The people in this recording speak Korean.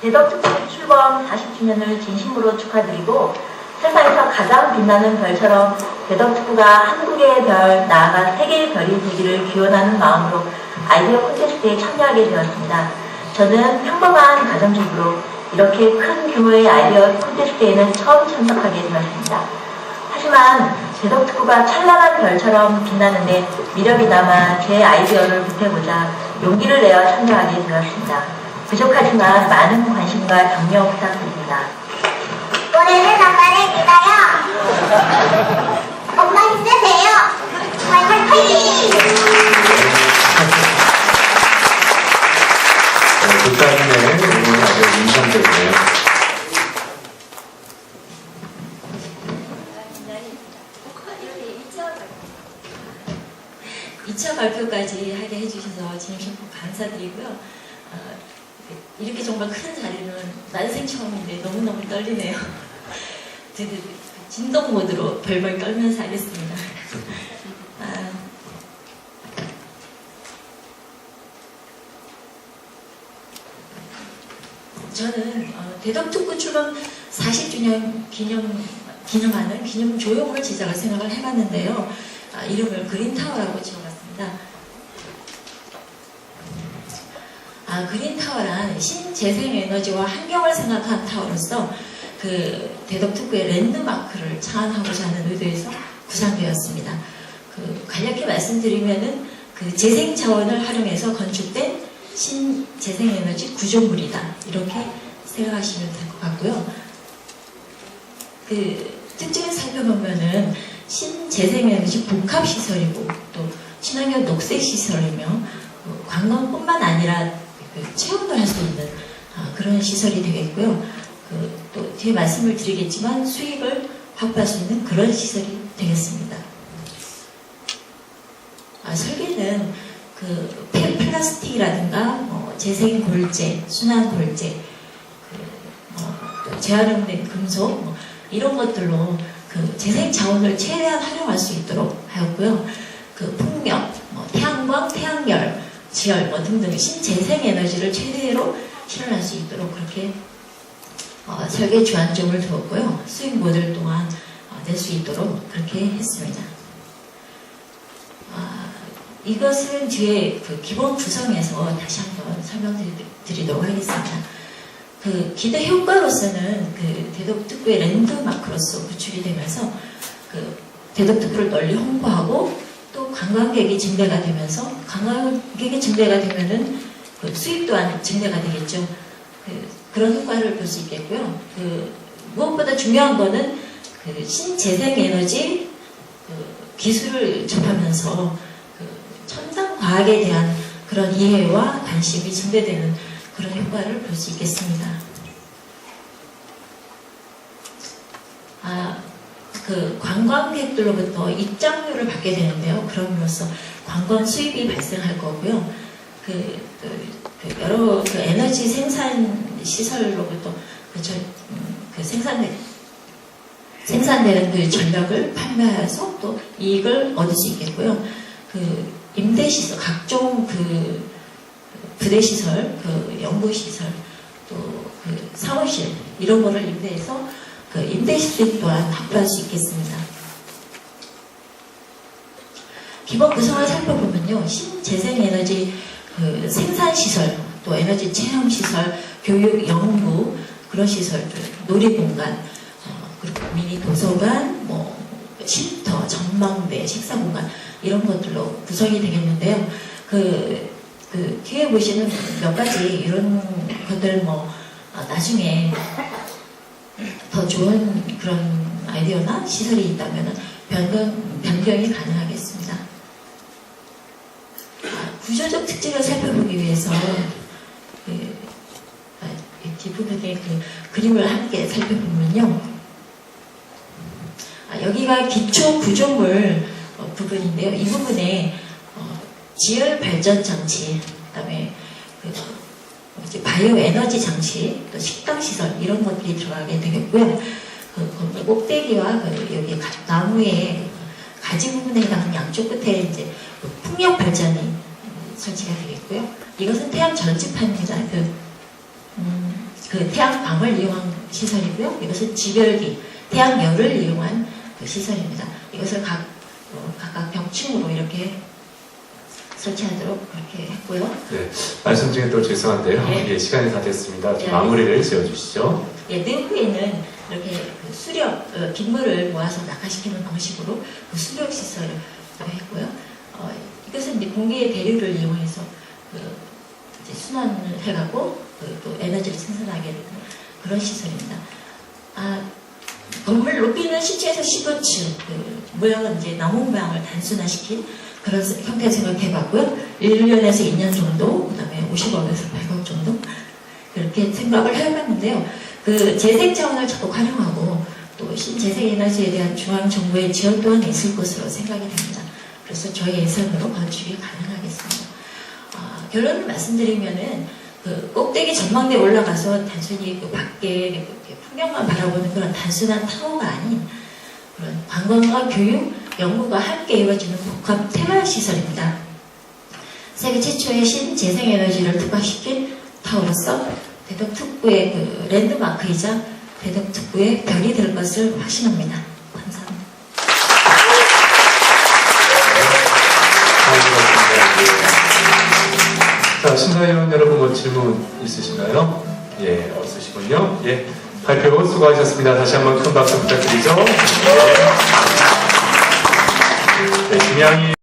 대덕특구 출범 40주년을 진심으로 축하드리고 세상에서 가장 빛나는 별처럼 대덕특구가 한국의 별, 나아가 세계의 별이 되기를 기원하는 마음으로 아이디어 콘테스트에 참여하게 되었습니다. 저는 평범한 가정주부로 이렇게 큰 규모의 아이디어 콘테스트에는 처음 참석하게 되었습니다. 하지만 제덕특구가 찬란한 별처럼 빛나는데 미력이 남아 제 아이디어를 보태보자 용기를 내어 참여하게 되었습니다. 부족하지만 많은 관심과 격려 부탁드립니다. 올해는 엄마를 믿어요. 엄마 힘내세요. 파이팅! 아주 인상적이네요. 2차 발표까지 하게 해주셔서 진심 감사드리고요. 어, 이렇게 정말 큰 자리는 난생 처음인데 너무너무 떨리네요. 되게 진동 모드로 벌벌 떨면서 하겠습니다. 아, 저는 어, 대덕특구 출범 40주년 기념, 기념하는 기념 조형물 제작을 생각을 해봤는데요. 아, 이름을 그린타워라고 지어봤습니다. 아, 그린타워란 신재생에너지와 환경을 생각한 타워로서 그 대덕 특구의 랜드마크를 차안하고자 하는 의도에서 구상되었습니다. 그 간략히 말씀드리면은 그 재생 자원을 활용해서 건축된 신재생에너지 구조물이다 이렇게 생각하시면 될 것 같고요. 그 특징을 살펴보면은 신재생에너지 복합시설이고 또 친환경 녹색시설이며 어, 관광뿐만 아니라 그 체험도 할수 있는 아, 그런 시설이 되겠고요. 그 또 뒤에 말씀을 드리겠지만 수익을 확보할 수 있는 그런 시설이 되겠습니다. 아, 설계는 그 폐- 플라스틱이라든가 뭐 재생 골재, 순환 골재, 그, 어, 또 재활용된 금속 뭐 이런 것들로 그 재생 자원을 최대한 활용할 수 있도록 하였고요. 그 풍력, 뭐 태양광, 태양열, 지열 뭐 등등 신재생 에너지를 최대로 실현할 수 있도록 그렇게 어, 설계 주안점을 두었고요. 수익 모델 또한 어, 낼수 있도록 그렇게 했습니다. 아, 이것은 뒤에 그 기본 구성에서 다시 한번 설명드리도록 하겠습니다. 그 기대 효과로서는 그 대덕특구의 랜드마크로서 구축이 되면서 그 대덕특구를 널리 홍보하고 또 관광객이 증대가 되면서 관광객이 증대가 되면은 그 수입 또한 증대가 되겠죠. 그, 그런 효과를 볼 수 있겠고요. 그 무엇보다 중요한 거는 그 신재생 에너지 그 기술을 접하면서 그 첨단 과학에 대한 그런 이해와 관심이 증대되는 그런 효과를 볼 수 있겠습니다. 아, 그 관광객들로부터 입장료를 받게 되는데요. 그럼으로써 관광 수입이 발생할 거고요. 그, 그, 그 여러 그 에너지 생산 시설로부터 그, 절, 음, 그 생산된 생산되는 그 전력을 판매해서 또 이익을 얻을 수 있겠고요. 그 임대시설, 각종 그 부대시설, 그 연구시설, 또 그 사무실 이런 거를 임대해서 그 수익 또한 확보할 수 있겠습니다. 기본 구성을 살펴보면요, 신재생에너지 그 생산시설, 또 에너지 체험시설, 교육, 연구 그런 시설들, 놀이공간, 어, 그리고 미니 도서관, 뭐 쉼터, 전망대, 식사공간 이런 것들로 구성이 되겠는데요. 그, 그 뒤에 보시는 몇 가지 이런 것들 뭐 아, 나중에 더 좋은 그런 아이디어나 시설이 있다면 변경, 변경이 가능하겠습니다. 아, 구조적 특징을 살펴보기 위해서 그, 아, 이 뒷부분의 그 그림을 함께 살펴보면요. 아, 여기가 기초 구조물 어, 부분인데요. 이 부분에 어, 지열 발전 장치, 그다음에 그 이제 바이오 에너지 장치, 또 식당 시설 이런 것들이 들어가게 되겠고요. 그 건물 꼭대기와 그 여기 가- 나무의 가지 부분에 해당하는 양쪽 끝에 이제 풍력 발전이 설치가 되겠고요. 이것은 태양 전지판입니다. 그 음, 그 태양광을 이용한 시설이고요. 이것은 지별기, 태양열을 이용한 그 시설입니다. 이것을 각, 어, 각각 병충으로 이렇게 설치하도록 그렇게 했고요. 네, 말씀 중에 또 죄송한데요. 네. 예, 시간이 다 됐습니다. 좀 네. 마무리를 지어주시죠. 예, 내후에는 이렇게 그 수력, 어, 빗물을 모아서 낙하시키는 방식으로 그 수력 시설을 했고요. 어, 이것은 이제 공기의 대류를 이용해서 그 이제 순환을 해가고 그, 또 에너지를 생산하게 되는 그런 시설입니다. 아, 건물 높이는 10층에서 15층, 그 모양은 이제 나무 모양을 단순화시킨 그런 형태 생각해봤고요. 1년에서 2년 정도, 그 다음에 50억에서 100억 정도 그렇게 생각을 해봤는데요. 그 재생 자원을 적극 활용하고 또 신재생 에너지에 대한 중앙 정부의 지원 또한 있을 것으로 생각이 됩니다. 그래서 저희 예산으로 건축이 가능하겠습니다. 아, 결론을 말씀드리면은 그 꼭대기 전망대에 올라가서 단순히 그 밖에 이렇게 풍경만 바라보는 그런 단순한 타워가 아닌 그런 관광과 교육, 연구가 함께 이루어지는 복합 테마 시설입니다. 세계 최초의 신재생에너지를 특화시킨 타워로서 대덕특구의 그 랜드마크이자 대덕특구의 별이 될 것을 확신합니다. 감사합니다. 예. 자, 심사위원 여러분 뭐 질문 있으신가요? 예, 없으시군요. 예, 발표 수고하셨습니다. 다시 한번 큰 박수 부탁드리죠. 네, 김양희